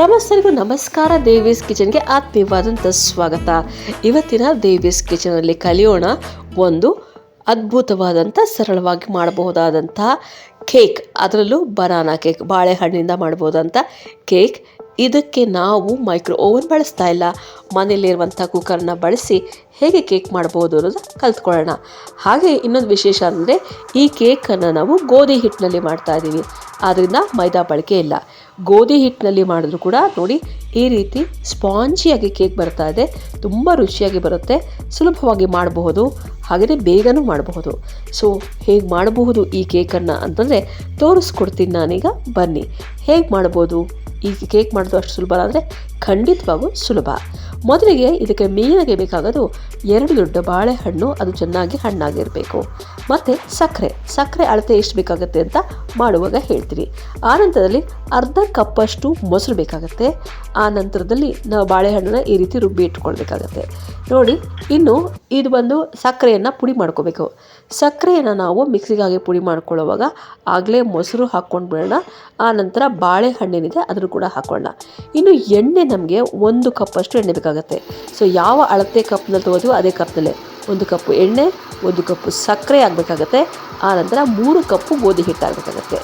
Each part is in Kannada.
ಸಮಸ್ತರಿಗೂ ನಮಸ್ಕಾರ, ದೇವೀಸ್ ಕಿಚನ್ಗೆ ಆತ್ಮೀಯವಾದಂಥ ಸ್ವಾಗತ. ಇವತ್ತಿನ ದೇವೀಸ್ ಕಿಚನಲ್ಲಿ ಕಲಿಯೋಣ ಒಂದು ಅದ್ಭುತವಾದಂಥ ಸರಳವಾಗಿ ಮಾಡಬಹುದಾದಂಥ ಕೇಕ್. ಅದರಲ್ಲೂ ಬನಾನಾ ಕೇಕ್, ಬಾಳೆಹಣ್ಣಿಂದ ಮಾಡ್ಬೋದಂಥ ಕೇಕ್. ಇದಕ್ಕೆ ನಾವು ಮೈಕ್ರೋ ಓವನ್ ಬಳಸ್ತಾ ಇಲ್ಲ. ಮನೆಯಲ್ಲಿರುವಂಥ ಕುಕ್ಕರ್ನ ಬಳಸಿ ಹೇಗೆ ಕೇಕ್ ಮಾಡ್ಬೋದು ಅನ್ನೋದು ಕಲ್ತ್ಕೊಳ್ಳೋಣ. ಹಾಗೆ ಇನ್ನೊಂದು ವಿಶೇಷ ಅಂದರೆ ಈ ಕೇಕನ್ನು ನಾವು ಗೋಧಿ ಹಿಟ್ಟಿನಲ್ಲಿ ಮಾಡ್ತಾ ಇದ್ದೀವಿ. ಆದ್ದರಿಂದ ಮೈದಾ ಬಳಕೆ ಇಲ್ಲ. ಗೋಧಿ ಹಿಟ್ಟಿನಲ್ಲಿ ಮಾಡಿದ್ರು ಕೂಡ ನೋಡಿ ಈ ರೀತಿ ಸ್ಪಾಂಜಿಯಾಗಿ ಕೇಕ್ ಬರ್ತಾ ಇದೆ. ತುಂಬ ರುಚಿಯಾಗಿ ಬರುತ್ತೆ. ಸುಲಭವಾಗಿ ಮಾಡಬಹುದು. ಹಾಗೆಯೇ ಬೇಗನೂ ಮಾಡಬಹುದು. ಸೊ ಹೇಗೆ ಮಾಡಬಹುದು ಈ ಕೇಕನ್ನು ಅಂತಂದರೆ ತೋರಿಸ್ಕೊಡ್ತೀನಿ ನಾನೀಗ. ಬನ್ನಿ. ಹೇಗೆ ಮಾಡ್ಬೋದು? ಈ ಕೇಕ್ ಮಾಡೋದು ಅಷ್ಟು ಸುಲಭ ಅಂದರೆ ಖಂಡಿತವಾಗೂ ಸುಲಭ. ಮೊದಲಿಗೆ ಇದಕ್ಕೆ ಮೇನಾಗಿ ಬೇಕಾಗೋದು ಎರಡು ದೊಡ್ಡ ಬಾಳೆಹಣ್ಣು, ಅದು ಚೆನ್ನಾಗಿ ಹಣ್ಣಾಗಿರಬೇಕು. ಮತ್ತು ಸಕ್ಕರೆ. ಸಕ್ಕರೆ ಅಳತೆ ಎಷ್ಟು ಬೇಕಾಗುತ್ತೆ ಅಂತ ಮಾಡುವಾಗ ಹೇಳ್ತೀನಿ ಆ ನಂತರದಲ್ಲಿ ಅರ್ಧ ಕಪ್ಪಷ್ಟು ಮೊಸರು ಬೇಕಾಗುತ್ತೆ. ಆ ನಂತರದಲ್ಲಿ ನಾವು ಬಾಳೆಹಣ್ಣನ್ನ ಈ ರೀತಿ ರುಬ್ಬಿ ಇಟ್ಕೊಳ್ಬೇಕಾಗತ್ತೆ. ನೋಡಿ, ಇನ್ನು ಇದು ಬಂದು ಸಕ್ಕರೆಯನ್ನು ಪುಡಿ ಮಾಡ್ಕೋಬೇಕು. ಸಕ್ಕರೆಯನ್ನು ನಾವು ಮಿಕ್ಸಿಗಾಗಿ ಪುಡಿ ಮಾಡ್ಕೊಳ್ಳೋವಾಗ ಆಗಲೇ ಮೊಸರು ಹಾಕ್ಕೊಂಡು ಬಿಡೋಣ ಆ ನಂತರ ಬಾಳೆಹಣ್ಣೇನಿದೆ ಅದನ್ನು ಕೂಡ ಹಾಕ್ಕೊಳ್ಳೋಣ ಇನ್ನು ಎಣ್ಣೆ ನಮಗೆ ಒಂದು ಕಪ್ಪಷ್ಟು ಎಣ್ಣೆ ಬೇಕಾಗುತ್ತೆ. ಸೊ ಯಾವ ಅಳತೆ ಕಪ್ನಲ್ಲಿ ತೊಗೋತೀವೋ ಅದೇ ಕಪ್ನಲ್ಲೇ. ಒಂದು ಕಪ್ಪು ಎಣ್ಣೆ, ಒಂದು ಕಪ್ಪು ಸಕ್ಕರೆ ಆಗಬೇಕಾಗತ್ತೆ. ಆ ನಂತರ ಮೂರು ಕಪ್ಪು ಗೋಧಿ ಹಿಟ್ಟು ಆಗಬೇಕಾಗತ್ತೆ.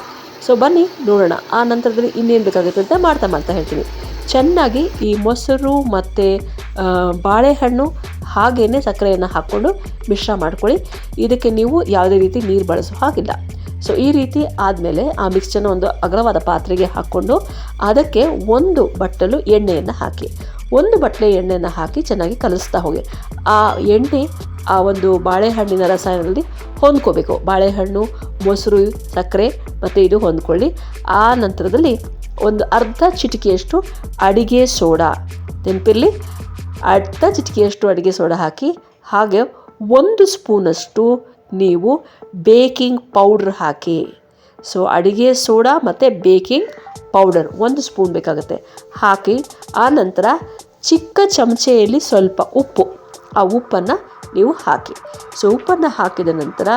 ಸೊ ಬನ್ನಿ, ನೋಡೋಣ. ಆ ನಂತರದಲ್ಲಿ ಇನ್ನೇನು ಬೇಕಾಗುತ್ತೆ ಅಂತ ಮಾಡ್ತಾ ಮಾಡ್ತಾ ಹೇಳ್ತೀನಿ. ಚೆನ್ನಾಗಿ ಈ ಮೊಸರು ಮತ್ತು ಬಾಳೆಹಣ್ಣು ಹಾಗೇ ಸಕ್ಕರೆಯನ್ನು ಹಾಕ್ಕೊಂಡು ಮಿಶ್ರ ಮಾಡ್ಕೊಳ್ಳಿ. ಇದಕ್ಕೆ ನೀವು ಯಾವುದೇ ರೀತಿ ನೀರು ಬಳಸೋ ಹಾಗಿಲ್ಲ. ಸೊ ಈ ರೀತಿ ಆದಮೇಲೆ ಆ ಮಿಕ್ಸ್ಚರ್ನ ಒಂದು ಅಗಲವಾದ ಪಾತ್ರೆಗೆ ಹಾಕ್ಕೊಂಡು ಅದಕ್ಕೆ ಒಂದು ಬಟ್ಟಲು ಎಣ್ಣೆಯನ್ನು ಹಾಕಿ. ಒಂದು ಬಟ್ಲೆ ಎಣ್ಣೆಯನ್ನು ಹಾಕಿ ಚೆನ್ನಾಗಿ ಕಲಿಸ್ತಾ ಹೋಗಿ. ಆ ಎಣ್ಣೆ ಆ ಒಂದು ಬಾಳೆಹಣ್ಣಿನ ರಸಾಯನದಲ್ಲಿ ಹೊಂದ್ಕೋಬೇಕು. ಬಾಳೆಹಣ್ಣು, ಮೊಸರು, ಸಕ್ಕರೆ ಮತ್ತು ಇದು ಹೊಂದ್ಕೊಳ್ಳಿ. ಆ ನಂತರದಲ್ಲಿ ಒಂದು ಅರ್ಧ ಚಿಟಿಕೆಯಷ್ಟು ಅಡಿಗೆ ಸೋಡಾ. ನೆನಪಿರಲಿ? ಅರ್ಧ ಚಿಟಿಕೆಯಷ್ಟು ಅಡಿಗೆ ಸೋಡಾ ಹಾಕಿ, ಹಾಗೆ ಒಂದು ಸ್ಪೂನಷ್ಟು ನೀವು ಬೇಕಿಂಗ್ ಪೌಡ್ರ್ ಹಾಕಿ. ಸೊ, ಅಡಿಗೆ ಸೋಡಾ ಮತ್ತು ಬೇಕಿಂಗ್ ಪೌಡರ್ ಒಂದು ಸ್ಪೂನ್ ಬೇಕಾಗುತ್ತೆ. ಹಾಕಿ ಆ ನಂತರ ಚಿಕ್ಕ ಚಮಚೆಯಲ್ಲಿ ಸ್ವಲ್ಪ ಉಪ್ಪು. ಆ ಉಪ್ಪನ್ನು ನೀವು ಹಾಕಿ. ಸೊ ಉಪ್ಪನ್ನು ಹಾಕಿದ ನಂತರ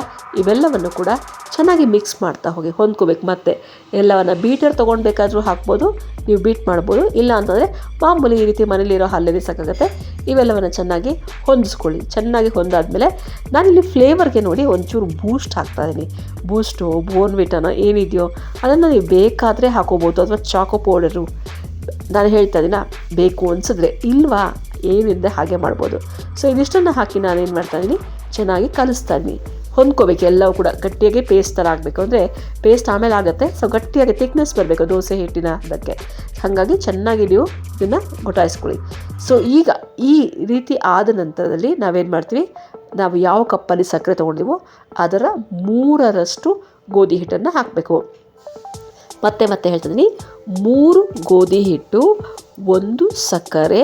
ಇವೆಲ್ಲವನ್ನು ಕೂಡ ಚೆನ್ನಾಗಿ ಮಿಕ್ಸ್ ಮಾಡ್ತಾ ಹೋಗಿ, ಹೊಂದ್ಕೋಬೇಕು ಮತ್ತೆ. ಎಲ್ಲವನ್ನು ಬೀಟರ್ ತೊಗೊಳ್ಬೇಕಾದ್ರೂ ಹಾಕ್ಬೋದು, ನೀವು ಬೀಟ್ ಮಾಡ್ಬೋದು. ಇಲ್ಲ ಅಂತಂದರೆ ಮಾಮೂಲಿ ಈ ರೀತಿ ಮನೇಲಿರೋ ಹಲ್ಲಲ್ಲಿ ಸಾಕಾಗುತ್ತೆ. ಇವೆಲ್ಲವನ್ನು ಚೆನ್ನಾಗಿ ಹೊಂದಿಸ್ಕೊಳ್ಳಿ ಚೆನ್ನಾಗಿ ಹೊಂದಾದಮೇಲೆ ನಾನಿಲ್ಲಿ ಫ್ಲೇವರ್ಗೆ ನೋಡಿ ಒಂಚೂರು ಬೂಸ್ಟ್ ಹಾಕ್ತಾ ಇದ್ದೀನಿ ಬೂಸ್ಟು ಬೋನ್ವಿಟನೋ ಏನಿದೆಯೋ ಅದನ್ನು ನೀವು ಬೇಕಾದರೆ ಹಾಕೋಬೋದು. ಅಥವಾ ಚಾಕೋ ಪೌಡರು ನಾನು ಹೇಳ್ತಾ ಇದ್ದೀನ ಬೇಕು ಅನಿಸಿದ್ರೆ ಇಲ್ವಾ ಏನಿದೆ ಹಾಗೆ ಮಾಡ್ಬೋದು. ಸೊ ಇದಿಷ್ಟನ್ನು ಹಾಕಿ ನಾನೇನು ಮಾಡ್ತಾ ಇದ್ದೀನಿ? ಚೆನ್ನಾಗಿ ಕಲಿಸ್ತಾ ಇದ್ದೀನಿ. ಹೊಂದ್ಕೋಬೇಕು. ಎಲ್ಲವೂ ಕೂಡ ಗಟ್ಟಿಯಾಗಿ ಪೇಸ್ಟ್ ಥರ ಆಗಬೇಕು. ಅಂದರೆ ಪೇಸ್ಟ್ ಆಮೇಲೆ ಆಗುತ್ತೆ. ಸೊ ಗಟ್ಟಿಯಾಗಿ ತಿಕ್ನೆಸ್ ಬರಬೇಕು ದೋಸೆ ಹಿಟ್ಟಿನ ಅದಕ್ಕೆ ಹಾಗಾಗಿ ಚೆನ್ನಾಗಿ ನೀವು ಇದನ್ನು ಗೊಟಾಯಿಸ್ಕೊಳ್ಳಿ. ಸೊ ಈಗ ಈ ರೀತಿ ಆದ ನಂತರದಲ್ಲಿ ನಾವೇನು ಮಾಡ್ತೀವಿ? ನಾವು ಯಾವ ಕಪ್ಪಲ್ಲಿ ಸಕ್ಕರೆ ತೊಗೊಂಡಿವೋ ಅದರ ಮೂರರಷ್ಟು ಗೋಧಿ ಹಿಟ್ಟನ್ನು ಹಾಕಬೇಕು. ಮತ್ತೆ ಮತ್ತೆ ಹೇಳ್ತಿದ್ದೀನಿ ಮೂರು ಗೋಧಿ ಹಿಟ್ಟು ಒಂದು ಸಕ್ಕರೆ,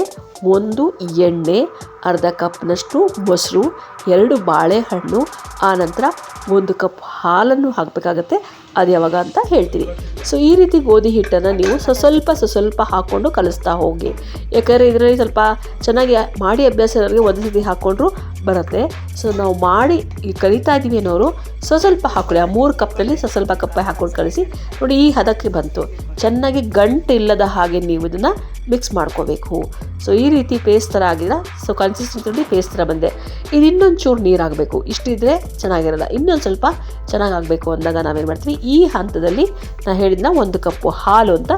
ಒಂದು ಎಣ್ಣೆ, ಅರ್ಧ ಕಪ್ನಷ್ಟು ಮೊಸರು, ಎರಡು ಬಾಳೆಹಣ್ಣು ಆನಂತರ ಒಂದು ಕಪ್ ಹಾಲನ್ನು ಹಾಕಬೇಕಾಗತ್ತೆ. ಅದು ಯಾವಾಗ ಅಂತ ಹೇಳ್ತೀನಿ ಸೊ ಈ ರೀತಿ ಗೋಧಿ ಹಿಟ್ಟನ್ನು ನೀವು ಸ್ವಲ್ಪ ಸ್ವಲ್ಪ ಹಾಕ್ಕೊಂಡು ಕಲಿಸ್ತಾ ಹೋಗಿ. ಯಾಕಂದರೆ ಇದರಲ್ಲಿ ಸ್ವಲ್ಪ ಚೆನ್ನಾಗಿ ಮಾಡಿ ಅಭ್ಯಾಸ ಇರೋರಿಗೆ ಒಂದು ಸತಿ ಹಾಕ್ಕೊಂಡ್ರು ಬರುತ್ತೆ. ಸೊ ನಾವು ಮಾಡಿ ಕಲಿತಾ ಇದ್ದೀವಿ ಅನ್ನೋರು ಸ್ವಸ್ವಲ್ಪ ಸ್ವಲ್ಪ ಹಾಕೊಳ್ಳಿ. ಆ ಮೂರು ಕಪ್ಪಲ್ಲಿ ಸೊ ಸ್ವಲ್ಪ ಕಪ್ಪೆ ಹಾಕ್ಕೊಂಡು ಕಳಿಸಿ ನೋಡಿ, ಈ ಹದಕ್ಕೆ ಬಂತು. ಚೆನ್ನಾಗಿ ಗಂಟು ಇಲ್ಲದ ಹಾಗೆ ನೀವು ಇದನ್ನು ಮಿಕ್ಸ್ ಮಾಡ್ಕೋಬೇಕು. ಸೊ ಈ ರೀತಿ ಪೇಸ್ಟ್ ಥರ ಆಗಿಲ್ಲ. ಸೊ ಕನ್ಸಿಸ್ಟೆನ್ಸಿ ಪೇಸ್ಟ್ ಥರ ಬಂದೆ. ಇದು ಇನ್ನೊಂದು ಚೂರು ನೀರಾಗಬೇಕು ಇಷ್ಟಿದ್ರೆ ಚೆನ್ನಾಗಿರಲ್ಲ. ಇನ್ನೊಂದು ಸ್ವಲ್ಪ ಚೆನ್ನಾಗಾಗಬೇಕು ಅಂದಾಗ ನಾವೇನು ಮಾಡ್ತೀವಿ? ಈ ಹಂತದಲ್ಲಿ ನಾನು ಹೇಳಿದ್ನ ಒಂದು ಕಪ್ಪು ಹಾಲು ಅಂತ.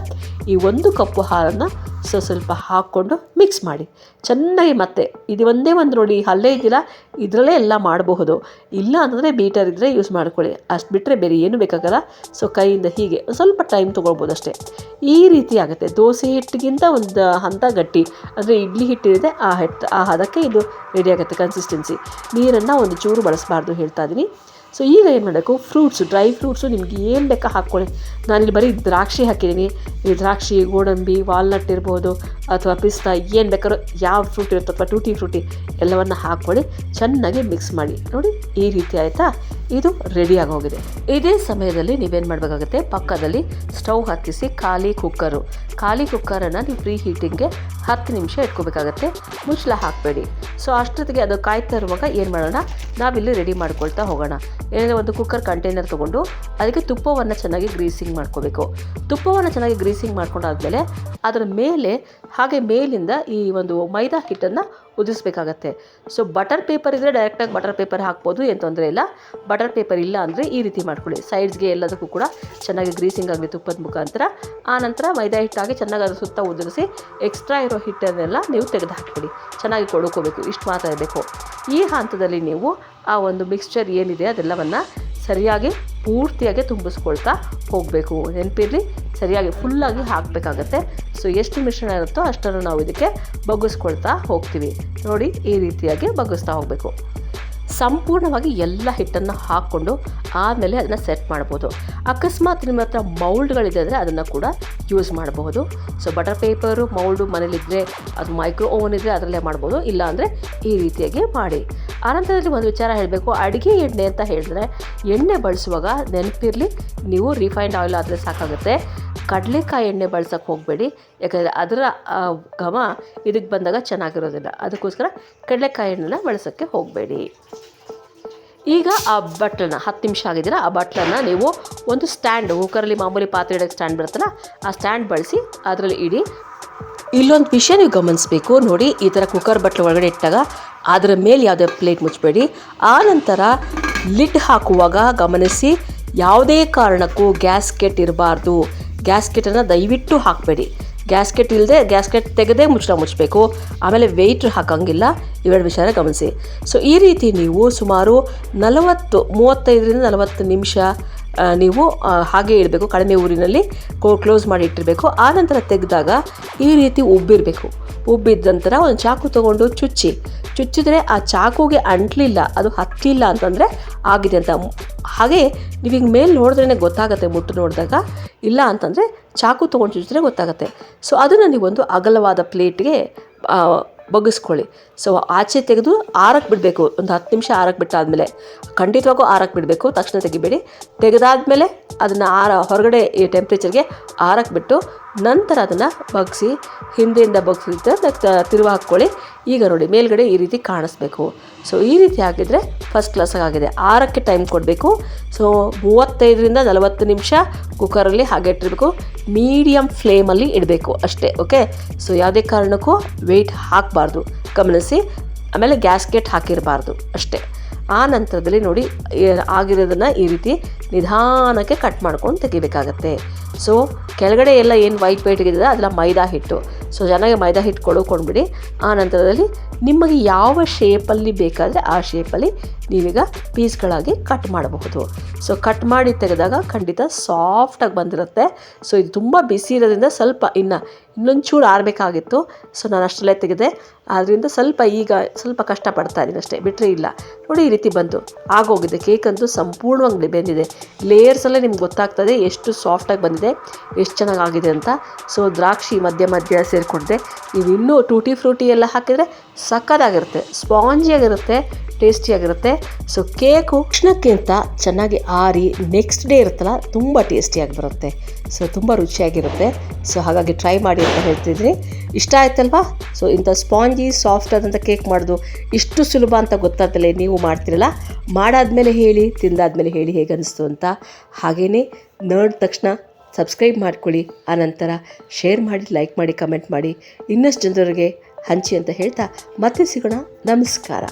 ಈ ಒಂದು ಕಪ್ಪು ಹಾಲನ್ನು ಸೊ, ಸ್ವಲ್ಪ ಹಾಕ್ಕೊಂಡು ಮಿಕ್ಸ್ ಮಾಡಿ. ಚೆನ್ನಾಗಿ ಮತ್ತೆ, ಇದು ಒಂದೇ ಒಂದು ನೋಡಿ, ಹಲ್ಲೇ ಇದ್ದಿಲ್ಲ. ಇದರಲ್ಲೇ ಎಲ್ಲ ಮಾಡಬಹುದು. ಇಲ್ಲ ಅಂತಂದರೆ ಬೀಟರ್ ಇದ್ದರೆ ಯೂಸ್ ಮಾಡ್ಕೊಳ್ಳಿ. ಅಷ್ಟು ಬಿಟ್ಟರೆ ಬೇರೆ ಏನು ಬೇಕಾಗಲ್ಲ. ಸೊ ಕೈಯಿಂದ ಹೀಗೆ ಸ್ವಲ್ಪ ಟೈಮ್ ತೊಗೊಳ್ಬೋದು ಅಷ್ಟೇ ಈ ರೀತಿ ಆಗುತ್ತೆ. ದೋಸೆ ಹಿಟ್ಟಿಗಿಂತ ಒಂದು ಹಂತ ಗಟ್ಟಿ. ಅಂದರೆ ಇಡ್ಲಿ ಹಿಟ್ಟಿರುತ್ತೆ ಆ ಹಿಟ್ಟು ಆ ಹದಕ್ಕೆ ಇದು ರೆಡಿ ಆಗುತ್ತೆ ಕನ್ಸಿಸ್ಟೆನ್ಸಿ ನೀರನ್ನು ಒಂದು ಚೂರು ಬಳಸಬಾರ್ದು ಹೇಳ್ತಾ ಇದ್ದೀನಿ ಸೊ ಈಗ ಏನು ಮಾಡಬೇಕು? ಫ್ರೂಟ್ಸು ಡ್ರೈ ಫ್ರೂಟ್ಸು ನಿಮ್ಗೆ ಏನು ಬೇಕಾ ಹಾಕ್ಕೊಳ್ಳಿ. ನಾನಿಲ್ಲಿ ಬರೀ ದ್ರಾಕ್ಷಿ ಹಾಕಿದ್ದೀನಿ ಈ ದ್ರಾಕ್ಷಿ, ಗೋಡಂಬಿ ವಾಲ್ನಟ್ ಇರ್ಬೋದು, ಅಥವಾ ಪಿಸ್ತಾ ಏನು ಬೇಕಾದ್ರೂ ಯಾವ ಫ್ರೂಟ್ ಇರುತ್ತೆ ಅಥವಾ ಟೂಟಿ ಫ್ರೂಟಿ ಎಲ್ಲವನ್ನು ಹಾಕ್ಕೊಳ್ಳಿ. ಚೆನ್ನಾಗಿ ಮಿಕ್ಸ್ ಮಾಡಿ. ನೋಡಿ, ಈ ರೀತಿ ಆಯಿತಾ? ಇದು ರೆಡಿಯಾಗಿ ಹೋಗಿದೆ ಇದೇ ಸಮಯದಲ್ಲಿ ನೀವೇನು ಮಾಡಬೇಕಾಗುತ್ತೆ? ಪಕ್ಕದಲ್ಲಿ ಸ್ಟವ್ ಹತ್ತಿಸಿ ಖಾಲಿ ಕುಕ್ಕರು ಖಾಲಿ ಕುಕ್ಕರನ್ನು ನೀವು ಪ್ರೀ ಹೀಟಿಂಗ್ಗೆ ಹತ್ತು ನಿಮಿಷ ಇಟ್ಕೋಬೇಕಾಗತ್ತೆ. ಮುಚ್ಚಳ ಹಾಕಬೇಡಿ. ಸೊ ಅಷ್ಟೊತ್ತಿಗೆ ಅದು ಕಾಯ್ತಾ ಇರುವಾಗ ಏನು ಮಾಡೋಣ? ನಾವಿಲ್ಲಿ ರೆಡಿ ಮಾಡ್ಕೊಳ್ತಾ ಹೋಗೋಣ. ಏನಂದರೆ ಒಂದು ಕುಕ್ಕರ್ ಕಂಟೈನರ್ ತೊಗೊಂಡು ಅದಕ್ಕೆ ತುಪ್ಪವನ್ನು ಚೆನ್ನಾಗಿ ಗ್ರೀಸಿಂಗ್ ಮಾಡ್ಕೋಬೇಕು. ತುಪ್ಪವನ್ನು ಚೆನ್ನಾಗಿ ಗ್ರೀಸಿಂಗ್ ಮಾಡ್ಕೊಂಡಾದ್ಮೇಲೆ ಅದರ ಮೇಲೆ, ಹಾಗೆ ಮೇಲಿಂದ ಈ ಒಂದು ಮೈದಾ ಹಿಟ್ಟನ್ನು ಉದಿಸ್ಬೇಕಾಗತ್ತೆ ಸೊ ಬಟರ್ ಪೇಪರ್ ಇದ್ದರೆ ಡೈರೆಕ್ಟಾಗಿ ಬಟರ್ ಪೇಪರ್ ಹಾಕ್ಬೋದು, ಏನು ತೊಂದರೆ ಇಲ್ಲ. ಬಟರ್ ಪೇಪರ್ ಇಲ್ಲ ಅಂದರೆ ಈ ರೀತಿ ಮಾಡ್ಕೊಳ್ಳಿ. ಸೈಡ್ಸ್ಗೆ ಎಲ್ಲದಕ್ಕೂ ಕೂಡ ಚೆನ್ನಾಗಿ ಗ್ರೀಸಿಂಗ್ ಆಗಲಿ ತುಪ್ಪದ ಮುಖಾಂತರ. ಆನಂತರ ನಂತರ ಮೈದಾ ಹಿಟ್ಟಾಗಿ ಚೆನ್ನಾಗಿ ಅದರ ಸುತ್ತ ಉದುರಿಸಿ ಎಕ್ಸ್ಟ್ರಾ ಇರೋ ಹಿಟ್ಟನ್ನೆಲ್ಲ ನೀವು ತೆಗೆದು ಹಾಕ್ಬಿಡಿ ಚೆನ್ನಾಗಿ ಕೊಡ್ಕೋಬೇಕು, ಇಷ್ಟು ಮಾತ್ರ ಇರಬೇಕು. ಈ ಹಂತದಲ್ಲಿ ನೀವು ಆ ಒಂದು ಮಿಕ್ಸ್ಚರ್ ಏನಿದೆ ಅದೆಲ್ಲವನ್ನು ಸರಿಯಾಗಿ ಪೂರ್ತಿಯಾಗಿ ತುಂಬಿಸ್ಕೊಳ್ತಾ ಹೋಗಬೇಕು. ನೆನಪಿರಲಿ, ಸರಿಯಾಗಿ ಫುಲ್ಲಾಗಿ ಹಾಕಬೇಕಾಗತ್ತೆ. ಸೊ ಎಷ್ಟು ಮಿಶ್ರಣ ಇರುತ್ತೋ ಅಷ್ಟನ್ನು ನಾವು ಇದಕ್ಕೆ ಬಗ್ಗಿಸ್ಕೊಳ್ತಾ ಹೋಗ್ತೀವಿ. ನೋಡಿ, ಈ ರೀತಿಯಾಗಿ ಬಗ್ಗಿಸ್ತಾ ಹೋಗಬೇಕು. ಸಂಪೂರ್ಣವಾಗಿ ಎಲ್ಲ ಹಿಟ್ಟನ್ನು ಹಾಕ್ಕೊಂಡು ಆಮೇಲೆ ಅದನ್ನು ಸೆಟ್ ಮಾಡ್ಬೋದು. ಅಕಸ್ಮಾತ್ ನಿಮ್ಮ ಹತ್ರ ಮೌಲ್ಡ್ಗಳಿದೆ ಅಂದರೆ ಅದನ್ನು ಕೂಡ ಯೂಸ್ ಮಾಡಬಹುದು ಸೊ ಬಟರ್ ಪೇಪರು ಮೌಲ್ಡು ಮನೇಲಿದ್ದರೆ ಅದು ಮೈಕ್ರೋ ಓವನ್ ಇದ್ದರೆ ಅದರಲ್ಲೇ ಮಾಡ್ಬೋದು. ಇಲ್ಲ ಅಂದರೆ ಈ ರೀತಿಯಾಗಿ ಮಾಡಿ. ಆನಂತರದಲ್ಲಿ ಒಂದು ವಿಚಾರ ಹೇಳಬೇಕು. ಅಡುಗೆ ಎಣ್ಣೆ ಅಂತ ಹೇಳಿದ್ರೆ ಎಣ್ಣೆ ಬಳಸುವಾಗ ನೆನಪಿರಲಿ, ನೀವು ರಿಫೈನ್ಡ್ ಆಯಿಲ್ ಆದರೆ ಸಾಕಾಗುತ್ತೆ. ಕಡಲೆಕಾಯಿ ಎಣ್ಣೆ ಬಳಸೋಕ್ಕೆ ಹೋಗಬೇಡಿ. ಯಾಕಂದರೆ ಅದರ ಘಮ ಇದಕ್ಕೆ ಬಂದಾಗ ಚೆನ್ನಾಗಿರೋದಿಲ್ಲ. ಅದಕ್ಕೋಸ್ಕರ ಕಡಲೆಕಾಯಿ ಎಣ್ಣೆನ ಬಳಸೋಕ್ಕೆ ಹೋಗಬೇಡಿ. ಈಗ ಆ ಬಟ್ಲನ್ನ, ಹತ್ತು ನಿಮಿಷ ಆಗಿದ್ದೀರ, ಆ ಬಟ್ಲನ್ನ ನೀವು ಒಂದು ಸ್ಟ್ಯಾಂಡ್, ಕುಕ್ಕರಲ್ಲಿ ಮಾಮೂಲಿ ಪಾತ್ರೆ ಇಡೋಕ್ಕೆ ಸ್ಟ್ಯಾಂಡ್ ಬರುತ್ತಲ್ಲ, ಆ ಸ್ಟ್ಯಾಂಡ್ ಬಳಸಿ ಅದರಲ್ಲಿ ಇಡಿ. ಇಲ್ಲೊಂದು ವಿಷಯ ನೀವು ಗಮನಿಸಬೇಕು. ನೋಡಿ, ಈ ಥರ ಕುಕ್ಕರ್ ಬಟ್ಲು ಒಳಗಡೆ ಇಟ್ಟಾಗ ಅದರ ಮೇಲೆ ಯಾವುದೇ ಪ್ಲೇಟ್ ಮುಚ್ಚಬೇಡಿ ಆ ನಂತರ ಲಿಡ್ ಹಾಕುವಾಗ ಗಮನಿಸಿ, ಯಾವುದೇ ಕಾರಣಕ್ಕೂ ಗ್ಯಾಸ್ಕೆಟ್ ಇರಬಾರ್ದು ಗ್ಯಾಸ್ಕೆಟನ್ನು ದಯವಿಟ್ಟು ಹಾಕಬೇಡಿ. ಗ್ಯಾಸ್ಕೆಟ್ ಇಲ್ಲದೆ ಗ್ಯಾಸ್ಕೆಟ್ ತೆಗೆದೇ ಮುಚ್ಚಳ ಮುಚ್ಚಬೇಕು. ಆಮೇಲೆ ವೆಯ್ಟ್ ಹಾಕೋಂಗಿಲ್ಲ. ಇವೆರಡು ವಿಚಾರ ಗಮನಿಸಿ. ಸೊ ಈ ರೀತಿ ನೀವು ಸುಮಾರು ನಲವತ್ತು, ಮೂವತ್ತೈದರಿಂದ ನಲವತ್ತು ನಿಮಿಷ ನೀವು ಹಾಗೆ ಇಡಬೇಕು. ಕಡಿಮೆ ಊರಿನಲ್ಲಿ ಕ್ಲೋಸ್ ಮಾಡಿ ಇಟ್ಟಿರಬೇಕು. ಆ ನಂತರ ತೆಗೆದಾಗ ಈ ರೀತಿ ಉಬ್ಬಿರಬೇಕು. ಉಬ್ಬಿದ ನಂತರ ಒಂದು ಚಾಕು ತೊಗೊಂಡು ಚುಚ್ಚಿ. ಚುಚ್ಚಿದ್ರೆ ಆ ಚಾಕುಗೆ ಅಂಟ್ಲಿಲ್ಲ, ಅದು ಹತ್ತಿಲ್ಲ ಅಂತಂದರೆ ಆಗಿದೆ ಅಂತ. ಹಾಗೆ ನೀವೀಗ ಮೇಲೆ ನೋಡಿದ್ರೇ ಗೊತ್ತಾಗುತ್ತೆ, ಮುಟ್ಟು ನೋಡಿದಾಗ. ಇಲ್ಲ ಅಂತಂದರೆ ಚಾಕು ತೊಗೊಂಡು ಚುಚ್ಚಿದ್ರೆ ಗೊತ್ತಾಗುತ್ತೆ. ಸೊ ಅದನ್ನು ನೀವೊಂದು ಅಗಲವಾದ ಪ್ಲೇಟ್ಗೆ ಬಗ್ಗಿಸ್ಕೊಳ್ಳಿ. ಸೊ ಆಚೆ ತೆಗೆದು ಆರಕ್ಕೆ ಬಿಡಬೇಕು, ಒಂದು ಹತ್ತು ನಿಮಿಷ ಆರಕ್ಕೆ ಬಿಟ್ಟಾದಮೇಲೆ. ಖಂಡಿತವಾಗೂ ಆರಕ್ಕೆ ಬಿಡಬೇಕು, ತಕ್ಷಣ ತೆಗಿಬೇಡಿ. ತೆಗೆದಾದ್ಮೇಲೆ ಅದನ್ನು ಆರ, ಹೊರಗಡೆ ಈ ಟೆಂಪ್ರೇಚರ್ಗೆ ಆರಕ್ಕೆ ಬಿಟ್ಟು ನಂತರ ಅದನ್ನು ಬಗ್ಸಿ, ಹಿಂದೆಯಿಂದ ಬಗ್ಸಿದ್ದ ತಿರುವು ಹಾಕ್ಕೊಳ್ಳಿ. ಈಗ ನೋಡಿ, ಮೇಲ್ಗಡೆ ಈ ರೀತಿ ಕಾಣಿಸ್ಬೇಕು. ಸೊ ಈ ರೀತಿ ಹಾಕಿದರೆ ಫಸ್ಟ್ ಕ್ಲಾಸ್ ಆಗಿದೆ. ಆರಕ್ಕೆ ಟೈಮ್ ಕೊಡಬೇಕು. ಸೊ ಮೂವತ್ತೈದರಿಂದ ನಲವತ್ತು ನಿಮಿಷ ಕುಕ್ಕರಲ್ಲಿ ಹಾಗೆ ಇಟ್ಟಿರಬೇಕು. ಮೀಡಿಯಮ್ ಫ್ಲೇಮಲ್ಲಿ ಇಡಬೇಕು ಅಷ್ಟೇ ಓಕೆ ಸೊ ಯಾವುದೇ ಕಾರಣಕ್ಕೂ ವೆಯ್ಟ್ ಹಾಕಬಾರ್ದು. ಗಮನಿಸಿ. ಆಮೇಲೆ ಗ್ಯಾಸ್ಕೆಟ್ ಹಾಕಿರಬಾರ್ದು ಅಷ್ಟೇ. ಆ ನಂತರದಲ್ಲಿ ನೋಡಿ ಆಗಿರೋದನ್ನು ಈ ರೀತಿ ನಿಧಾನಕ್ಕೆ ಕಟ್ ಮಾಡ್ಕೊಂಡು ತೆಗಿಬೇಕಾಗತ್ತೆ. ಸೊ ಕೆಳಗಡೆ ಎಲ್ಲ ಏನು ವೈಟ್ ವೈಟ್ ಇದೆ ಅದೆಲ್ಲ ಮೈದಾ ಹಿಟ್ಟು. ಸೊ ಚೆನ್ನಾಗಿ ಮೈದಾ ಹಿಟ್ಟು ಕೊಡ್ಕೊಂಡ್ಬಿಡಿ ಆ ನಂತರದಲ್ಲಿ ನಿಮಗೆ ಯಾವ ಶೇಪಲ್ಲಿ ಬೇಕಾದರೆ ಆ ಶೇಪಲ್ಲಿ ನೀವೀಗ ಪೀಸ್ಗಳಾಗಿ ಕಟ್ ಮಾಡಬಹುದು. ಸೊ ಕಟ್ ಮಾಡಿ ತೆಗೆದಾಗ ಖಂಡಿತ ಸಾಫ್ಟಾಗಿ ಬಂದಿರುತ್ತೆ. ಸೊ ಇದು ತುಂಬ ಬಿಸಿ ಇರೋದ್ರಿಂದ ಸ್ವಲ್ಪ ಇನ್ನು ಇನ್ನೊಂಚೂರು ಆರಬೇಕಾಗಿತ್ತು. ಸೊ ನಾನು ಅಷ್ಟರಲ್ಲೇ ತೆಗೆದೆ. ಆದ್ದರಿಂದ ಸ್ವಲ್ಪ ಈಗ ಸ್ವಲ್ಪ ಕಷ್ಟಪಡ್ತಾ ಇದ್ದೀನಿ ಅಷ್ಟೇ ಬಿಟ್ಟರೆ ಇಲ್ಲ. ನೋಡಿ ಈ ರೀತಿ ಬಂತು. ಆಗೋಗಿದೆ. ಕೇಕ್ ಅಂತೂ ಸಂಪೂರ್ಣವಾಗಿ ಬೆಂದಿದೆ. ಲೇಯರ್ಸಲ್ಲೇ ನಿಮ್ಗೆ ಗೊತ್ತಾಗ್ತದೆ ಎಷ್ಟು ಸಾಫ್ಟಾಗಿ ಬಂದಿದೆ. ಎಷ್ಟು ಚೆನ್ನಾಗಾಗಿದೆ ಅಂತ. ಸೊ ದ್ರಾಕ್ಷಿ ಮಧ್ಯ ಮಧ್ಯ ಸೇರಿಕೊಂಡಿದೆ ನೀವು ಇನ್ನೂ ಟೂಟಿ ಫ್ರೂಟಿ ಎಲ್ಲ ಹಾಕಿದರೆ ಸಕ್ಕದಾಗಿರುತ್ತೆ ಸ್ಪಾಂಜಿಯಾಗಿರುತ್ತೆ ಟೇಸ್ಟಿಯಾಗಿರುತ್ತೆ ಸೊ ಕೇಕು ಕ್ಷಣಕ್ಕಿಂತ ಚೆನ್ನಾಗಿ ಆರಿ ನೆಕ್ಸ್ಟ್ ಡೇ ಇರುತ್ತಲ್ಲ, ತುಂಬ ಟೇಸ್ಟಿಯಾಗಿ ಬರುತ್ತೆ. ಸೊ ತುಂಬ ರುಚಿಯಾಗಿರುತ್ತೆ. ಸೊ ಹಾಗಾಗಿ ಟ್ರೈ ಮಾಡಿ ಅಂತ ಹೇಳ್ತಿದ್ರಿ ಇಷ್ಟ ಆಯ್ತಲ್ವಾ? ಸೊ ಇಂಥ ಸ್ಪಾಂಜಿ ಸಾಫ್ಟ್ ಆದಂಥ ಕೇಕ್ ಮಾಡೋದು ಇಷ್ಟು ಸುಲಭ ಅಂತ ಗೊತ್ತಾಗ್ತಲೇ ನೀವು ಮಾಡ್ತಿರಲ್ಲ? ಮಾಡಾದ್ಮೇಲೆ ಹೇಳಿ, ತಿಂದಾದ್ಮೇಲೆ ಹೇಳಿ ಹೇಗೆ ಅನಿಸ್ತು ಅಂತ. ಹಾಗೆಯೇ ನೋಡಿದ ತಕ್ಷಣ ಸಬ್ಸ್ಕ್ರೈಬ್ ಮಾಡ್ಕೊಳ್ಳಿ. ಆನಂತರ ಶೇರ್ ಮಾಡಿ, ಲೈಕ್ ಮಾಡಿ, ಕಮೆಂಟ್ ಮಾಡಿ. ಇನ್ನಷ್ಟು ಜನರಿಗೆ ಹಂಚಿ ಅಂತ ಹೇಳ್ತಾ ಮತ್ತೆ ಸಿಗೋಣ. ನಮಸ್ಕಾರ.